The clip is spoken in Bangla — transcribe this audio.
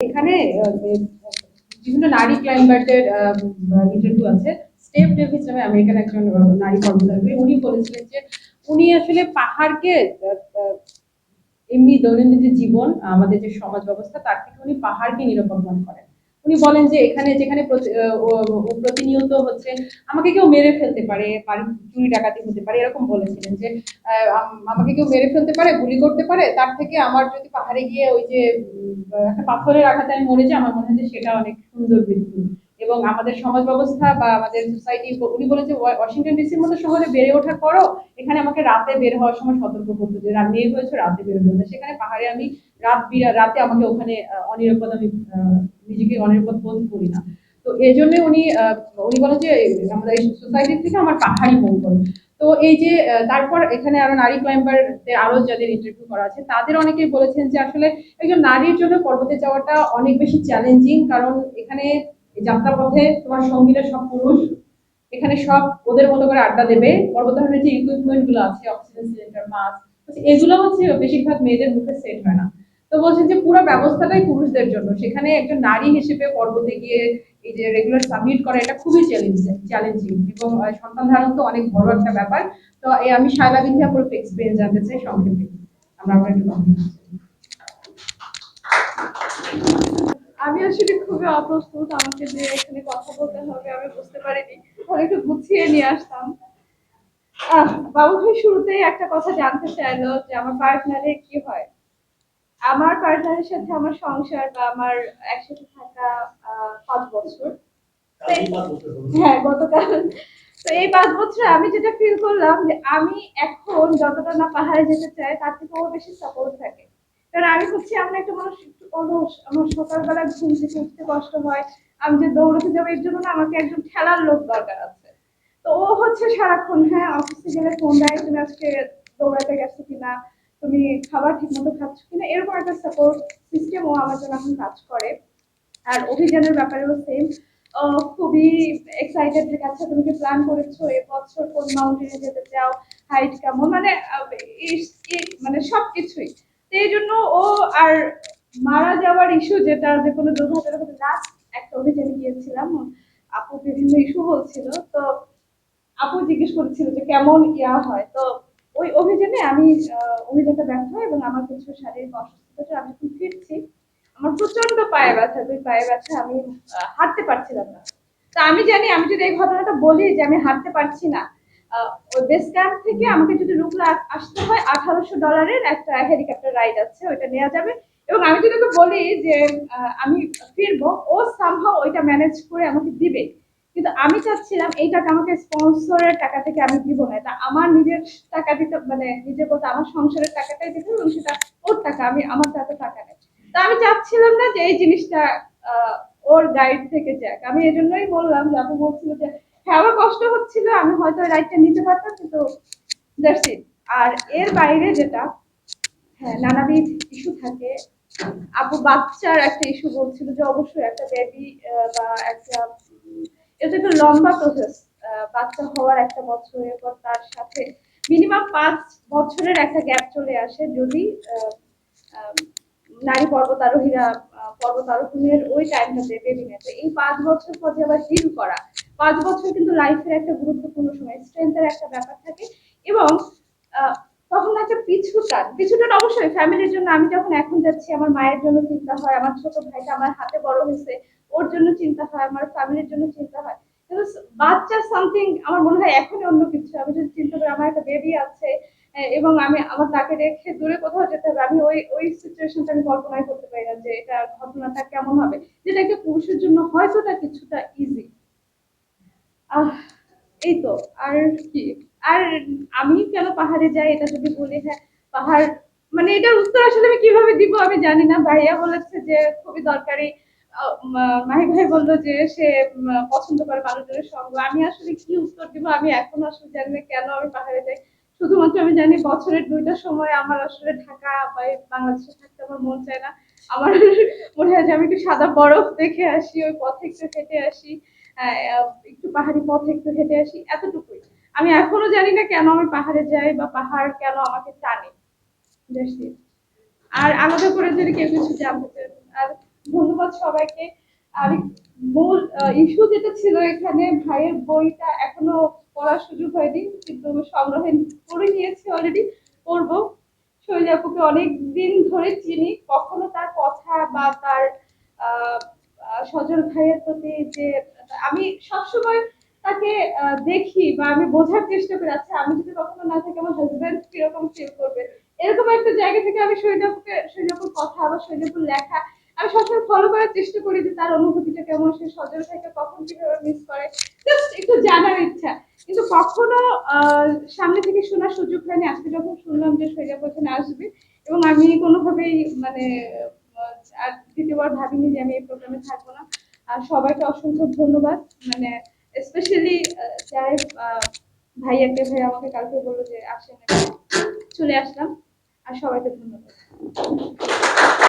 এখানে বিভিন্ন নারী ক্লাইম্বারদের ইন্টারভিউ আছে। স্টেপ ডেভিস নামে আমেরিকান একজন নারী কর্মচারী উনি বলেছিলেন যে উনি আসলে পাহাড়কে এমনি দৈনন্দিন যে জীবন, আমাদের যে সমাজ ব্যবস্থা, তার থেকে উনি পাহাড়কে নিরাপদ মনে করেন। উনি বলেন যে এখানে যেখানে প্রতিনিয়ত হচ্ছে আমাকে কেউ মেরে ফেলতে পারে চুরি ডাকাতি হতে পারে, এরকম বলেছিলেন যে আমাকে কেউ মেরে ফেলতে পারে, গুলি করতে পারে, তার থেকে আমার যদি পাহাড়ে গিয়ে ওই যে একটা পাথরের আঘাতে আমি মরে যাই, আমার মনে হয় যে সেটা অনেক সুন্দর মৃত্যু এবং আমাদের সমাজ ব্যবস্থা বা আমাদের সোসাইটি উনি বলেন যে, ওয়া- ওয়াশিংটন ডিসির মতো শহরে বেড়ে ওঠার পরও এখানে আমাকে রাতে বের হওয়ার সময় সতর্ক করতে যে রাত মেয়ে হয়েছে, রাতে বের হবে। সেখানে পাহাড়ে আমি রাত বিরা- রাতে আমাকে ওখানে অনিরাপদ আমি নিজেকে অনিরাপদ বোধ করি না। তো এই জন্য উনি উনি বলেন যে, আমাদের এই সোসাইটি থেকে আমার পাহাড়ি মঙ্গল। তো এই যে তারপর এখানে আরও নারী ক্লাইম্বারদের আরও যাদের ইন্টারভিউ করা আছে, তাদের অনেকেই বলেছেন যে আসলে একজন নারীর জন্য পর্বতে যাওয়াটা অনেক বেশি চ্যালেঞ্জিং কারণ এখানে যাত্রাপথে তোমার সঙ্গীরা সব পুরুষ। এখানে সব ওদের মতো করে আড্ডা দেবে। পর্বতারোহণের যে ইকুইপমেন্টগুলো আছে অক্সিজেন সিলিন্ডার মাস্ক এগুলো হচ্ছে বেশিরভাগ মেয়েদের মুখে সেট হয় না। তো বলছেন যে পুরো ব্যবস্থাটাই পুরুষদের জন্য। সেখানে একজন নারী হিসেবে পর্বতে গিয়ে এই যে রেগুলার সাবমিট করা এটা খুবই চ্যালেঞ্জিং এবং সন্তান ধারণ তো অনেক বড় একটা ব্যাপার। তো এই আমি শায়লা বিন্ধিয়া পুরো এক্সপিরিয়েন্স জানতে চাই সংক্ষেপে। আমরা আবার একটু আমি আসলে খুবই অপ্রস্তুত আমাকে যে এখানে কথা বলতে হবে আমি বুঝতে পারিনি। তাহলে একটু গুছিয়ে নিয়ে আসতাম। আহ, বাবু ভাই শুরুতেই একটা কথা জানতে চাইলো যে আমার পার্টনারে কি হয়। আমার পার্টনারের সাথে আমার সংসার বা আমার একসাথে থাকা পাঁচ বছর। হ্যাঁ গতকাল। তো এই পাঁচ বছরে আমি যেটা ফিল করলাম যে আমি এখন যতটা না পাহাড়ে যেতে চাই তার থেকে ও বেশি সাপোর্ট থাকে। কারণ আমি হচ্ছে এমন একটা মানুষ একটু অলস আমার সকালবেলা ঘুম থেকে উঠতে কষ্ট হয়। আমি যে দৌড়তে যাব এর জন্য না আমাকে একজন খেলার লোক দরকার আছে। তো ও হচ্ছে সারাক্ষণ হ্যাঁ অফিসে গেলে ফোন দেয় তুমি আজকে দৌড়াতে গেছো কিনা। তুমি খাবার ঠিক মতো খাচ্ছ কিনা, এরকম একটা সাপোর্ট সিস্টেম ও আমার জন্য এখন কাজ করে। আর অভিযানের ব্যাপারেও সেম খুবই এক্সাইটেড থাকে আচ্ছা তুমি কি প্ল্যান করেছ এবছর কোন মাউন্টেনে যেতে চাও হাইট কেমন? মানে মানে সবকিছুই। তো এই জন্য ও আর মারা যাওয়ার ইস্যু যেটা, যে কোনো দুর্ঘটনা লাস্ট একটা অভিযানে গিয়েছিলাম। আপু বিভিন্ন ইস্যু বলছিল। তো আপু জিজ্ঞেস করেছিল যে কেমন ইয়া হয়। তো ওই অভিযানে আমি অভিযানটা ব্যর্থ এবং আমার কিছু শারীরিক অসুস্থতা আমি যখন ফিরছি। আমার প্রচণ্ড পায়ে ব্যথা দুই পায়ে ব্যথা আমি হাঁটতে পারছিলাম না। তা আমি জানি, আমি যদি এই ঘটনাটা বলি যে আমি হাঁটতে পারছি না বেস ক্যাম্প থেকে আমাকে যদি রুগলা আসতে হয়, আঠারোশো ডলারের একটা হেলিকপ্টার রাইড আছে, ওইটা নেওয়া যাবে। এবং আমি যদি ওকে বলি যে আমি ফিরবো, ও সামহাও ওইটা ম্যানেজ করে আমাকে দিবে। কিন্তু আমি চাচ্ছিলাম এই টাকা আমাকে স্পন্সরের টাকা থেকে আমি দিব না। এটা আমার নিজের টাকা দিতে মানে নিজের বলতে আমার সংসারের টাকাটাই দিতে এবং সেটা ওর টাকা, আমি আমার তাতে টাকা নেই। তা আমি চাচ্ছিলাম না যে এই জিনিসটা ওর গাইড থেকে যাক। আমি এই জন্যই বললাম যে আপু বলছিল যে হ্যাঁ আমার কষ্ট হচ্ছিল, আমি হয়তো রাইডটা নিতে পারতাম, কিন্তু আর এর বাইরে যেটা হ্যাঁ নানাবিধ ইস্যু থাকে। আপু বাচ্চার একটা ইস্যু বলছিল যে, অবশ্যই একটা বেবি বা একটা এটা একটা লম্বা প্রসেস বাচ্চা হওয়ার একটা বছরের পর তার সাথে মিনিমাম পাঁচ বছরের একটা গ্যাপ চলে আসে যদি নারী পর্বতারোহীরা পর্বতারোহণের ওই টাইমটাতে বেবি নেয়। এই পাঁচ বছর পর আবার হিল করা, পাঁচ বছর কিন্তু লাইফের একটা গুরুত্বপূর্ণ সময় স্ট্রেংথের একটা ব্যাপার থাকে এবং তখন একটা পিছু টান। পিছু অবশ্যই ফ্যামিলির জন্য। আমি যখন এখন যাচ্ছি, আমার মায়ের জন্য চিন্তা হয়, আমার ছোট ভাইটা আমার হাতে বড় হয়েছে, ওর জন্য চিন্তা হয়, আমার ফ্যামিলির জন্য চিন্তা হয়। কিন্তু বাচ্চা সামথিং আমার মনে হয় এখনই অন্য কিছু। আমি যদি চিন্তা করি, আমার একটা বেবি আছে এবং আমি আমার তাকে রেখে দূরে কোথাও যেতে হবে, আমি ওই ওই সিচুয়েশনটা আমি কল্পনাই করতে পারি না যে এটা ঘটনাটা কেমন হবে। যেটা একটা পুরুষের জন্য হয়তো কিছুটা ইজি আহ, এই তো। আর কি? আর আমি কেন পাহাড়ে যাই এটা যদি বলি হ্যাঁ পাহাড় মানে এটার উত্তর আসলে আমি কীভাবে দিব আমি জানি না। ভাইয়া বলেছে যে খুবই দরকারি। মাহি ভাই বলল যে সে পছন্দ করে মানুষজনের সঙ্গ। আমি আসলে কি উত্তর দিব আমি এখন আসলে জানি না কেন আমি পাহাড়ে যাই। শুধুমাত্র আমি জানি বছরের দুইটা সময় আমার আসলে ঢাকা বা বাংলাদেশে থাকতে আমার মন চায় না। আমার মনে হয় যে আমি একটু সাদা বরফ দেখে আসি, ওই পথে একটু হেঁটে আসি। একটু পাহাড়ি পথে একটু হেঁটে আসি, এতটুকুই। আমি এখনও জানি না কেন আমি পাহাড়ে যাই বা পাহাড় কেন আমাকে টানে। আর আলাদা করে যদি কেউ কিছু জানতে চান আর ধন্যবাদ সবাইকে। আর মূল ইস্যু যেটা ছিল এখানে ভাইয়ের বইটা এখনও পড়ার সুযোগ হয়নি কিন্তু সংগ্রহে করে নিয়েছি অলরেডি পড়ব। শৈলী আপুকে অনেক দিন ধরে চিনি। কখনো তার কথা বা তার আহ, সজল ভাইয়ের প্রতি যে আমি সবসময় তাকে দেখি বা আমি বোঝার চেষ্টা করি আচ্ছা আমি যদি কখনো না থাকি, আমার হাজবেন্ড কীরকম ফিল করবে? এরকম একটা জায়গা থেকে আমি শৈলাপুকে শৈলাপুর কথা বা শৈলাপুর লেখা আমি সবসময় ফলো করার চেষ্টা করি যে তার অনুভূতিটা কেমন, সে সজল ভাইকে কখন কীভাবে মিস করে? জাস্ট একটু জানার ইচ্ছা। কিন্তু কখনো সামনে থেকে শোনার সুযোগ হয়নি। আজকে যখন শুনলাম যে শৈলাপ এখানে আসবে এবং আমি কোনোভাবেই মানে আর দ্বিতীয়বার ভাবিনি যে আমি এই প্রোগ্রামে থাকব না। আর সবাইকে অসংখ্য ধন্যবাদ। মানে স্পেশালি যাই আহ, একটা ভাই আমাকে কালকে বলল যে আসেন চলে আসলাম। আর সবাইকে ধন্যবাদ।